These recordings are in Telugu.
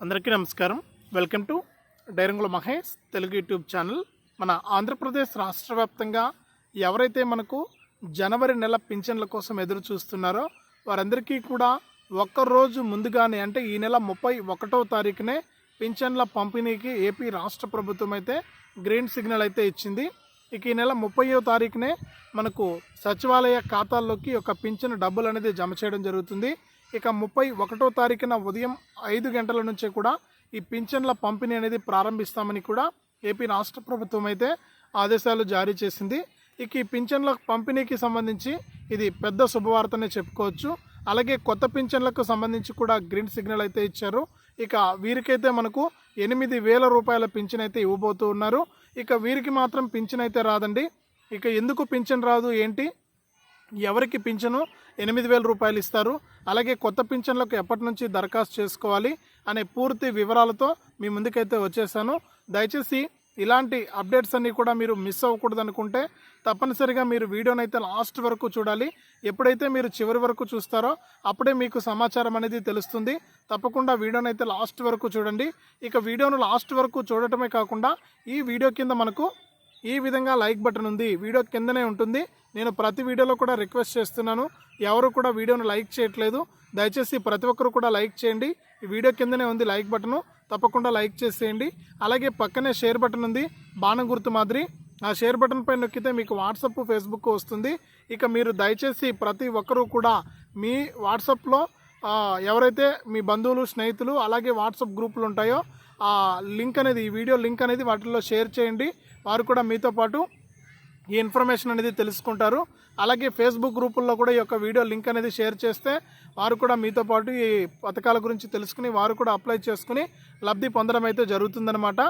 అందరికీ నమస్కారం. వెల్కమ్ టు డైరంగుల మహేష్ తెలుగు యూట్యూబ్ ఛానల్. మన ఆంధ్రప్రదేశ్ రాష్ట్ర వ్యాప్తంగా ఎవరైతే మనకు జనవరి నెల పింఛన్ల కోసం ఎదురు చూస్తున్నారో వారందరికీ కూడా ఒక్కరోజు ముందుగానే అంటే ఈ నెల ముప్పై ఒకటో తారీఖునే పింఛన్ల పంపిణీకి ఏపీ రాష్ట్ర ప్రభుత్వం అయితే గ్రీన్ సిగ్నల్ అయితే ఇచ్చింది. ఇక ఈ నెల ముప్పయో తారీఖునే మనకు సచివాలయ ఖాతాల్లోకి ఒక పింఛన్ డబ్బులు అనేది జమ చేయడం జరుగుతుంది. ఇక ముప్పై ఒకటో తారీఖున ఉదయం ఐదు గంటల నుంచే కూడా ఈ పింఛన్ల పంపిణీ అనేది ప్రారంభిస్తామని కూడా ఏపీ రాష్ట్ర ప్రభుత్వం అయితే ఆదేశాలు జారీ చేసింది. ఇక ఈ పింఛన్ల పంపిణీకి సంబంధించి ఇది పెద్ద శుభవార్తనే చెప్పుకోవచ్చు. అలాగే కొత్త పింఛన్లకు సంబంధించి కూడా గ్రీన్ సిగ్నల్ అయితే ఇచ్చారు. ఇక వీరికైతే మనకు ఎనిమిది వేల రూపాయల పింఛన్ అయితే ఇవ్వబోతూ ఉన్నారు. ఇక వీరికి మాత్రం పింఛన్ అయితే రాదండి. ఇక ఎందుకు పింఛన్ రాదు? ఏంటి? ఎవరికి పింఛను? ఎనిమిది వేల రూపాయలు ఇస్తారు. అలాగే కొత్త పింఛన్లకు ఎప్పటి నుంచి దరఖాస్తు చేసుకోవాలి అనే పూర్తి వివరాలతో మీ ముందుకైతే వచ్చేసాను. దయచేసి ఇలాంటి అప్డేట్స్ అన్నీ కూడా మీరు మిస్ అవ్వకూడదు అనుకుంటే తప్పనిసరిగా మీరు వీడియోని అయితే లాస్ట్ వరకు చూడాలి. ఎప్పుడైతే మీరు చివరి వరకు చూస్తారో అప్పుడే మీకు సమాచారం అనేది తెలుస్తుంది. తప్పకుండా వీడియోని అయితే లాస్ట్ వరకు చూడండి. ఇక వీడియోను లాస్ట్ వరకు చూడటమే కాకుండా ఈ వీడియో కింద మనకు ఈ విధంగా లైక్ బటన్ ఉంది. వీడియో కిందనే ఉంటుంది. నేను ప్రతి వీడియోలో కూడా రిక్వెస్ట్ చేస్తున్నాను. ఎవరు కూడా వీడియోను లైక్ చేయట్లేదు. దయచేసి ప్రతి ఒక్కరు కూడా లైక్ చేయండి. ఈ వీడియో కిందనే ఉంది లైక్ బటను. తప్పకుండా లైక్ చేసేయండి. అలాగే పక్కనే షేర్ బటన్ ఉంది. బాణం గుర్తు మాదిరి. ఆ షేర్ బటన్ పై నొక్కితే మీకు వాట్సప్ ఫేస్బుక్ వస్తుంది. ఇక మీరు దయచేసి ప్రతి ఒక్కరూ కూడా మీ వాట్సాప్లో ఎవరైతే మీ బంధువులు స్నేహితులు అలాగే వాట్సాప్ గ్రూపులు ఉంటాయో ఆ లింక్ అనేది ఈ వీడియో లింక్ అనేది వాటిల్లో షేర్ చేయండి. వారు కూడా మీతో పాటు ఈ ఇన్ఫర్మేషన్ అనేది తెలుసుకుంటారు. అలాగే ఫేస్బుక్ గ్రూపుల్లో కూడా ఈ యొక్క వీడియో లింక్ అనేది షేర్ చేస్తే వారు కూడా మీతో పాటు ఈ పథకాల గురించి తెలుసుకుని వారు కూడా అప్లై చేసుకుని లబ్ధి పొందడం అయితే జరుగుతుందన్నమాట.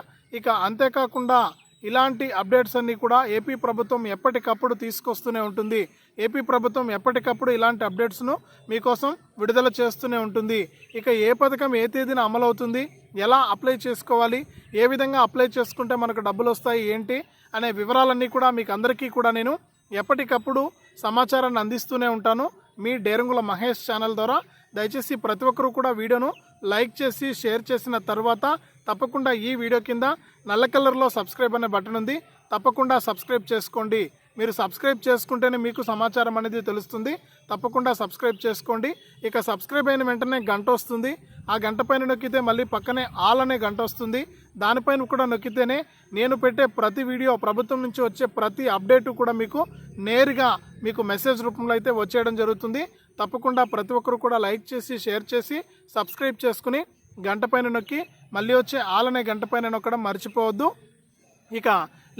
ఇక అంతేకాకుండా ఇలాంటి అప్డేట్స్ అన్నీ కూడా ఏపీ ప్రభుత్వం ఎప్పటికప్పుడు తీసుకొస్తూనే ఉంటుంది. ఏపీ ప్రభుత్వం ఎప్పటికప్పుడు ఇలాంటి అప్డేట్స్ను మీకోసం విడుదల చేస్తూనే ఉంటుంది. ఇక ఏ పథకం ఏ తేదీన అమలవుతుంది? ఎలా అప్లై చేసుకోవాలి ఏ విధంగా అప్లై చేసుకుంటే మనకు డబ్బులు వస్తాయి ఏంటి అనే వివరాలన్నీ కూడా మీకు అందరికీ కూడా నేను ఎప్పటికప్పుడు సమాచారాన్ని అందిస్తూనే ఉంటాను. మీ డేరంగుల మహేష్ ఛానల్ ద్వారా దయచేసి ప్రతి ఒక్కరూ కూడా వీడియోను లైక్ చేసి షేర్ చేసిన తర్వాత తప్పకుండా ఈ వీడియో కింద నల్ల కలర్లో సబ్స్క్రైబ్ అనే బటన్ ఉంది. తప్పకుండా సబ్స్క్రైబ్ చేసుకోండి. మీరు సబ్స్క్రైబ్ చేసుకుంటేనే మీకు సమాచారం అనేది తెలుస్తుంది. తప్పకుండా సబ్స్క్రైబ్ చేసుకోండి. ఇక సబ్స్క్రైబ్ అయిన వెంటనే గంట వస్తుంది. ఆ గంట పైన నొక్కితే మళ్ళీ పక్కనే ఆల్ అనే గంట వస్తుంది. దానిపైన కూడా నొక్కితేనే నేను పెట్టే ప్రతి వీడియో ప్రభుత్వం నుంచి వచ్చే ప్రతి అప్డేట్ కూడా మీకు నేరుగా మీకు మెసేజ్ రూపంలో అయితే వచ్చేయడం జరుగుతుంది. తప్పకుండా ప్రతి ఒక్కరు కూడా లైక్ చేసి షేర్ చేసి సబ్స్క్రైబ్ చేసుకుని గంట పైన నొక్కి మళ్ళీ వచ్చే ఆల్ అనే గంట పైన నొక్కడం మర్చిపోవద్దు. ఇక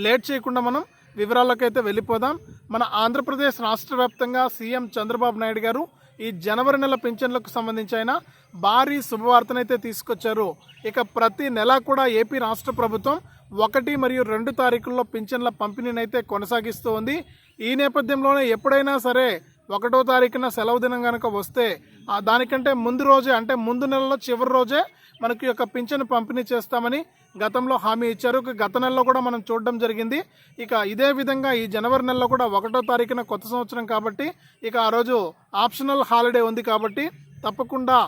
లేట్ చేయకుండా మనం వివరాలకైతే వెళ్ళిపోదాం. మన ఆంధ్రప్రదేశ్ రాష్ట్ర వ్యాప్తంగా సీఎం చంద్రబాబు నాయుడు గారు ఈ జనవరి నెల పింఛన్లకు సంబంధించి ఆయన భారీ శుభవార్తనైతే తీసుకొచ్చారు. ఇక ప్రతి నెల కూడా ఏపీ రాష్ట్ర ప్రభుత్వం ఒకటి మరియు రెండు తారీఖుల్లో పింఛన్ల పంపిణీని అయితే కొనసాగిస్తూ ఉంది ఈ నేపథ్యంలోనే ఎప్పుడైనా సరే ఒకటో తారీఖున సెలవు దినం కనుక వస్తే దానికంటే ముందు రోజే అంటే ముందు నెలలో చివరి రోజే మనకి యొక్క పింఛను పంపిణీ చేస్తామని గతంలో హామీ ఇచ్చారు. గత నెలలో కూడా మనం చూడడం జరిగింది. ఇక ఇదే విధంగా ఈ జనవరి నెలలో కూడా ఒకటో తారీఖున కొత్త సంవత్సరం కాబట్టి ఇక ఆ రోజు ఆప్షనల్ హాలిడే ఉంది కాబట్టి తప్పకుండా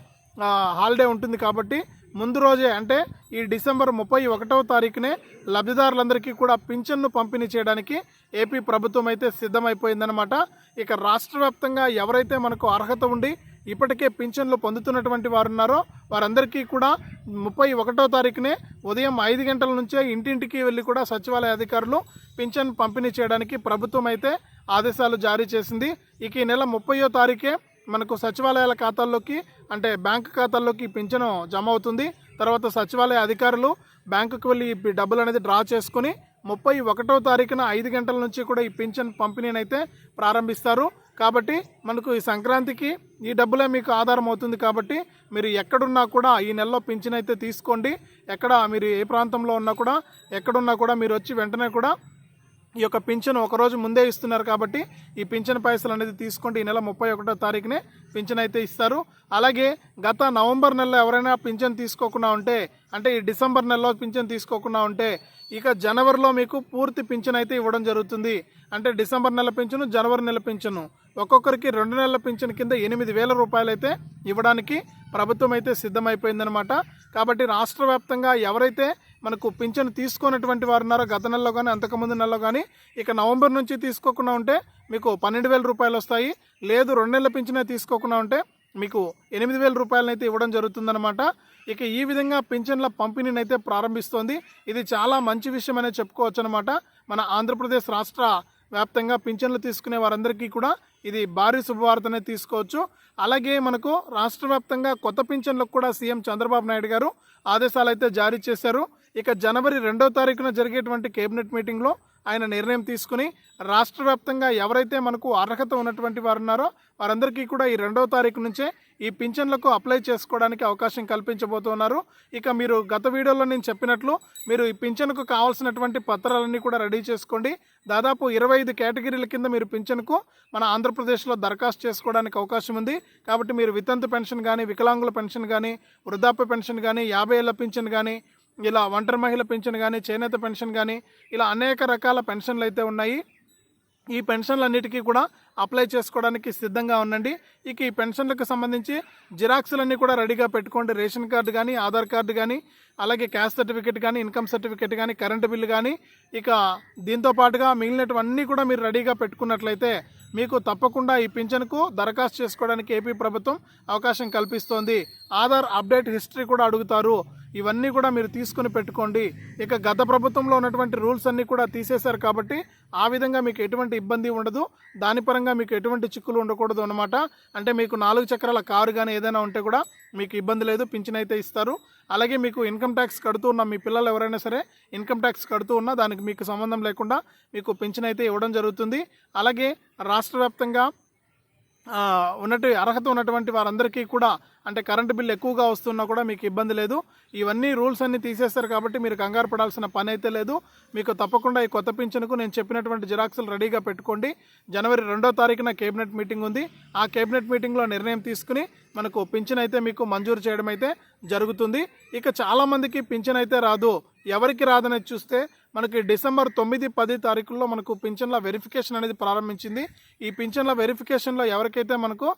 హాలిడే ఉంటుంది కాబట్టి ముందు రోజే అంటే ఈ డిసెంబర్ ముప్పై ఒకటవ తారీఖునే లబ్ధిదారులందరికీ కూడా పింఛన్ను పంపిణీ చేయడానికి ఏపీ ప్రభుత్వం అయితే సిద్ధమైపోయిందనమాట ఇక రాష్ట్ర వ్యాప్తంగా ఎవరైతే మనకు అర్హత ఉండి ఇప్పటికే పింఛన్లు పొందుతున్నటువంటి వారు ఉన్నారో వారందరికీ కూడా ముప్పై ఒకటో తారీఖునే ఉదయం ఐదు గంటల నుంచే ఇంటింటికి వెళ్ళి కూడా సచివాలయ అధికారులు పింఛన్ పంపిణీ చేయడానికి ప్రభుత్వం అయితే ఆదేశాలు జారీ చేసింది. ఇక ఈ నెల ముప్పయో తారీఖే మనకు సచివాలయాల ఖాతాల్లోకి అంటే బ్యాంకు ఖాతాల్లోకి పింఛను జమ అవుతుంది తర్వాత సచివాలయ అధికారులు బ్యాంకుకు వెళ్ళి ఈ డబ్బులు అనేది డ్రా చేసుకుని ముప్పై ఒకటో తారీఖున ఐదు గంటల నుంచి కూడా ఈ పింఛన్ పంపిణీని అయితే ప్రారంభిస్తారు. కాబట్టి మనకు ఈ సంక్రాంతికి ఈ డబ్బులే మీకు ఆధారం అవుతుంది కాబట్టి మీరు ఎక్కడున్నా కూడా ఈ నెలలో పింఛన్ అయితే తీసుకోండి. ఎక్కడ మీరు ఏ ప్రాంతంలో ఉన్నా కూడా ఎక్కడున్నా కూడా మీరు వచ్చి వెంటనే కూడా ఈ యొక్క పింఛన్ ఒకరోజు ముందే ఇస్తున్నారు కాబట్టి ఈ పింఛన్ పైసలు అనేది తీసుకోండి. ఈ నెల ముప్పై ఒకటో తారీఖునే పింఛన్ అయితే ఇస్తారు. అలాగే గత నవంబర్ నెలలో ఎవరైనా పింఛన్ తీసుకోకుండా ఉంటే అంటే ఈ డిసెంబర్ నెలలో పింఛన్ తీసుకోకుండా ఉంటే ఇక జనవరిలో మీకు పూర్తి పింఛన్ అయితే ఇవ్వడం జరుగుతుంది. అంటే డిసెంబర్ నెల పింఛను జనవరి నెల పింఛను. ఒక్కొక్కరికి రెండు నెలల పింఛన్ కింద ఎనిమిది వేల రూపాయలు అయితే ఇవ్వడానికి ప్రభుత్వం అయితే సిద్ధమైపోయిందనమాట కాబట్టి రాష్ట్ర వ్యాప్తంగా ఎవరైతే మనకు పింఛను తీసుకున్నటువంటి వారు ఉన్నారో? గత నెలలో కానీ అంతకుముందు నెలలో కానీ ఇక నవంబర్ నుంచి తీసుకోకుండా ఉంటే మీకు పన్నెండు వేల రూపాయలు వస్తాయి. లేదు రెండు నెలల పింఛనే తీసుకోకుండా ఉంటే మీకు ఎనిమిది వేల రూపాయలనైతే ఇవ్వడం జరుగుతుందన్నమాట. ఇక ఈ విధంగా పింఛన్ల పంపిణీని అయితే ప్రారంభిస్తోంది. ఇది చాలా మంచి విషయం అనేది చెప్పుకోవచ్చు అనమాట మన ఆంధ్రప్రదేశ్ రాష్ట్ర వ్యాప్తంగా పింఛన్లు తీసుకునే వారందరికీ కూడా ఇది భారీ శుభవార్తనే తీసుకోవచ్చు. అలాగే మనకు రాష్ట్ర వ్యాప్తంగా కొత్త పింఛన్లకు కూడా సీఎం చంద్రబాబు నాయుడు గారు ఆదేశాలు అయితే జారీ చేశారు. ఇక జనవరి రెండో తారీఖున జరిగేటువంటి కేబినెట్ మీటింగ్లో ఆయన నిర్ణయం తీసుకుని రాష్ట్ర వ్యాప్తంగా ఎవరైతే మనకు అర్హత ఉన్నటువంటి వారు ఉన్నారో వారందరికీ కూడా ఈ రెండవ తారీఖు నుంచే ఈ పింఛన్లకు అప్లై చేసుకోవడానికి అవకాశం కల్పించబోతున్నారు. ఇక మీరు గత వీడియోలో నేను చెప్పినట్లు మీరు ఈ పింఛన్కు కావాల్సినటువంటి పత్రాలన్నీ కూడా రెడీ చేసుకోండి. దాదాపు ఇరవై ఐదు కేటగిరీల కింద మీరు పింఛన్కు మన ఆంధ్రప్రదేశ్లో దరఖాస్తు చేసుకోవడానికి అవకాశం ఉంది. కాబట్టి మీరు వితంతు పెన్షన్ కానీ వికలాంగుల పెన్షన్ కానీ వృద్ధాప్య పెన్షన్ కానీ యాభై ఏళ్ళ పింఛన్ కానీ ఇలా ఒంటరి మహిళ పెన్షన్ కానీ చేనేత పెన్షన్ కానీ ఇలా అనేక రకాల పెన్షన్లు అయితే ఉన్నాయి. ఈ పెన్షన్లన్నిటికీ కూడా అప్లై చేసుకోవడానికి సిద్ధంగా ఉండండి. ఇక ఈ పెన్షన్లకు సంబంధించి జిరాక్స్లన్నీ కూడా రెడీగా పెట్టుకోండి. రేషన్ కార్డు కానీ ఆధార్ కార్డు కానీ అలాగే క్యాస్ట్ సర్టిఫికేట్ కానీ ఇన్కమ్ సర్టిఫికేట్ కానీ కరెంటు బిల్లు కానీ ఇక దీంతో పాటుగా మిగిలినటువన్నీ కూడా మీరు రెడీగా పెట్టుకున్నట్లయితే మీకు తప్పకుండా ఈ పింఛన్కు దరఖాస్తు చేసుకోవడానికి ఏపీ ప్రభుత్వం అవకాశం కల్పిస్తోంది. ఆధార్ అప్డేట్ హిస్టరీ కూడా అడుగుతారు. ఇవన్నీ కూడా మీరు తీసుకుని పెట్టుకోండి. ఇక గత ప్రభుత్వంలో ఉన్నటువంటి రూల్స్ అన్నీ కూడా తీసేశారు కాబట్టి ఆ విధంగా మీకు ఎటువంటి ఇబ్బంది ఉండదు. దాని పరంగా మీకు ఎటువంటి చిక్కులు ఉండకూడదు అనమాట అంటే మీకు నాలుగు చక్రాల కారు కానీ ఏదైనా ఉంటే కూడా మీకు ఇబ్బంది లేదు పింఛన్ అయితే ఇస్తారు. అలాగే మీకు ఇన్కమ్ ట్యాక్స్ కడుతూ ఉన్న మీ పిల్లలు ఎవరైనా సరే ఇన్కమ్ ట్యాక్స్ కడుతూ ఉన్నా దానికి మీకు సంబంధం లేకుండా మీకు పింఛన్ అయితే ఇవ్వడం జరుగుతుంది. అలాగే రాష్ట్ర వ్యాప్తంగా ఉన్నట్టు అర్హత ఉన్నటువంటి వారందరికీ కూడా అంటే కరెంటు బిల్ ఎక్కువగా వస్తున్నా కూడా మీకు ఇబ్బంది లేదు. ఇవన్నీ రూల్స్ అన్ని తీసేస్తారు కాబట్టి మీరు కంగారు పడాల్సిన పని అయితే లేదు. మీకు తప్పకుండా ఈ కొత్త పింఛన్కు నేను చెప్పినటువంటి జిరాక్సులు రెడీగా పెట్టుకోండి. జనవరి రెండో తారీఖున కేబినెట్ మీటింగ్ ఉంది. ఆ కేబినెట్ మీటింగ్లో నిర్ణయం తీసుకుని మనకు పింఛన్ అయితే మీకు మంజూరు చేయడం అయితే జరుగుతుంది. ఇక చాలామందికి పింఛన్ అయితే రాదు. ఎవరికి రాదనేది చూస్తే మనకి డిసెంబర్ తొమ్మిది పది తారీఖుల్లో మనకు పింఛన్ల వెరిఫికేషన్ అనేది ప్రారంభించింది. ఈ పింఛన్ల వెరిఫికేషన్లో ఎవరికైతే మనకు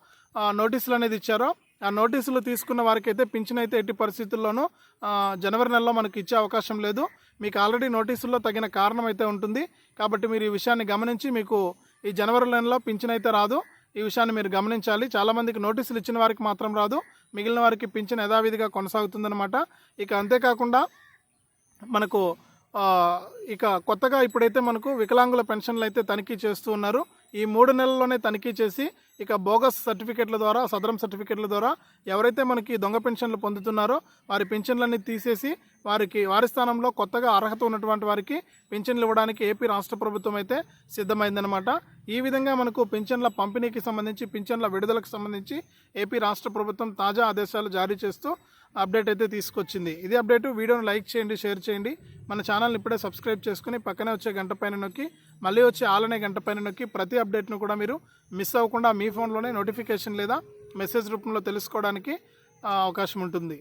నోటీసులు అనేది ఇచ్చారో ఆ నోటీసులు తీసుకున్న వారికైతే పింఛన్ అయితే ఎట్టి పరిస్థితుల్లోనూ జనవరి నెలలో మనకి ఇచ్చే అవకాశం లేదు. మీకు ఆల్రెడీ నోటీసుల్లో తగిన కారణం అయితే ఉంటుంది. కాబట్టి మీరు ఈ విషయాన్ని గమనించి మీకు ఈ జనవరి నెలలో పింఛన్ అయితే రాదు. ఈ విషయాన్ని మీరు గమనించాలి. చాలామందికి నోటీసులు ఇచ్చిన వారికి మాత్రం రాదు. మిగిలిన వారికి పింఛన్ యథావిధిగా కొనసాగుతుందన్నమాట. ఇక అంతేకాకుండా మనకు ఇక కొత్తగా ఇప్పుడైతే మనకు వికలాంగుల పెన్షన్లు అయితే తనిఖీ చేస్తూ ఉన్నారు. ఈ మూడు నెలల్లోనే తనిఖీ చేసి ఇక బోగస్ సర్టిఫికెట్ల ద్వారా సదరం సర్టిఫికెట్ల ద్వారా ఎవరైతే మనకి దొంగ పెన్షన్లు పొందుతున్నారో వారి పెన్షన్లన్నీ తీసేసి వారికి వారి స్థానంలో కొత్తగా అర్హత ఉన్నటువంటి వారికి పెన్షన్లు ఇవ్వడానికి ఏపీ రాష్ట్ర ప్రభుత్వం అయితే సిద్ధమైందనమాట ఈ విధంగా మనకు పెన్షన్ల పంపిణీకి సంబంధించి పెన్షన్ల విడుదలకు సంబంధించి ఏపీ రాష్ట్ర ప్రభుత్వం తాజా ఆదేశాలు జారీ చేస్తూ అప్డేట్ అయితే తీసుకొచ్చింది. ఇది అప్డేట్ వీడియోను లైక్ చేయండి షేర్ చేయండి. మన ఛానల్ని ఇప్పుడే సబ్స్క్రైబ్ చేసుకుని పక్కనే వచ్చే గంట పైన నొక్కి మళ్ళీ వచ్చే ఆలనే గంట పైన నొక్కి ప్రతి అప్డేట్ను కూడా మీరు మిస్ అవ్వకుండా మీ ఫోన్లోనే నోటిఫికేషన్ లేదా మెసేజ్ రూపంలో తెలుసుకోవడానికి అవకాశం ఉంటుంది.